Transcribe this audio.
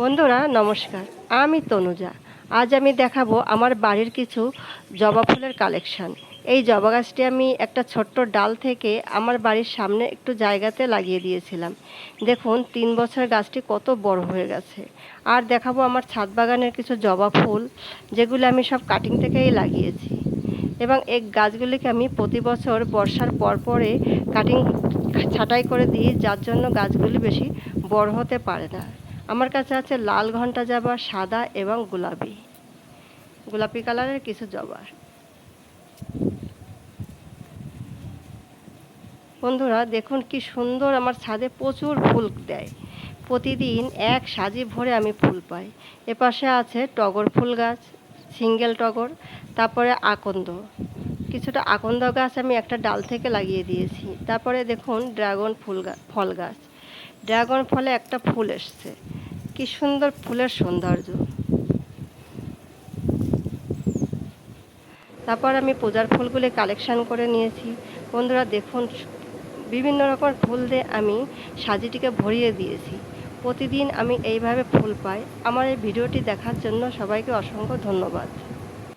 বন্ধুরা, নমস্কার। আমি তনুজা। আজ আমি দেখাবো আমার বাড়ির কিছু জবা ফুলের কালেকশন। এই জবা গাছটি আমি একটা ছোট্ট ডাল থেকে আমার বাড়ির সামনে একটু জায়গাতে লাগিয়ে দিয়েছিলাম। দেখুন, তিন বছর গাছটি কত বড় হয়ে গেছে। আর দেখাবো আমার ছাদ বাগানের কিছু জবা ফুল, যেগুলো আমি সব কাটিং থেকেই লাগিয়েছি। এবং এই গাছগুলিকে আমি প্রতি বছর বর্ষার পর পরে কাটিং ছাঁটাই করে দিই, যার জন্য গাছগুলি বেশি বড় হতে পারে না। আমার কাছে আছে লাল ঘণ্টা জবা সাদা এবং গোলাপি। গোলাপি কালারের কিছু জবা বন্ধুরা, দেখুন কি সুন্দর আমার ছাদে প্রচুর ফুল দেয়। প্রতিদিন এক সাজি ভরে আমি ফুল পাই। এপাশে আছে টগর ফুল গাছ, সিঙ্গেল টগর, তারপরে আকন্দ। কিছুটা আকন্দ গাছ আমি একটা ডাল থেকে লাগিয়ে দিয়েছি। তারপরে দেখুন ড্রাগন ফুল গাছ ফল গাছ। ড্রাগন ফলে একটা ফুল এসছে। কি সুন্দর ফুলের সৌন্দর্য। তারপর আমি পূজার ফুলগুলি কালেকশান করে নিয়েছি। বন্ধুরা দেখুন, বিভিন্ন রকম ফুল দিয়ে আমি সাজিটিকে ভরিয়ে দিয়েছি। প্রতিদিন আমি এইভাবে ফুল পাই। আমার এই ভিডিওটি দেখার জন্য সবাইকে অসংখ্য ধন্যবাদ।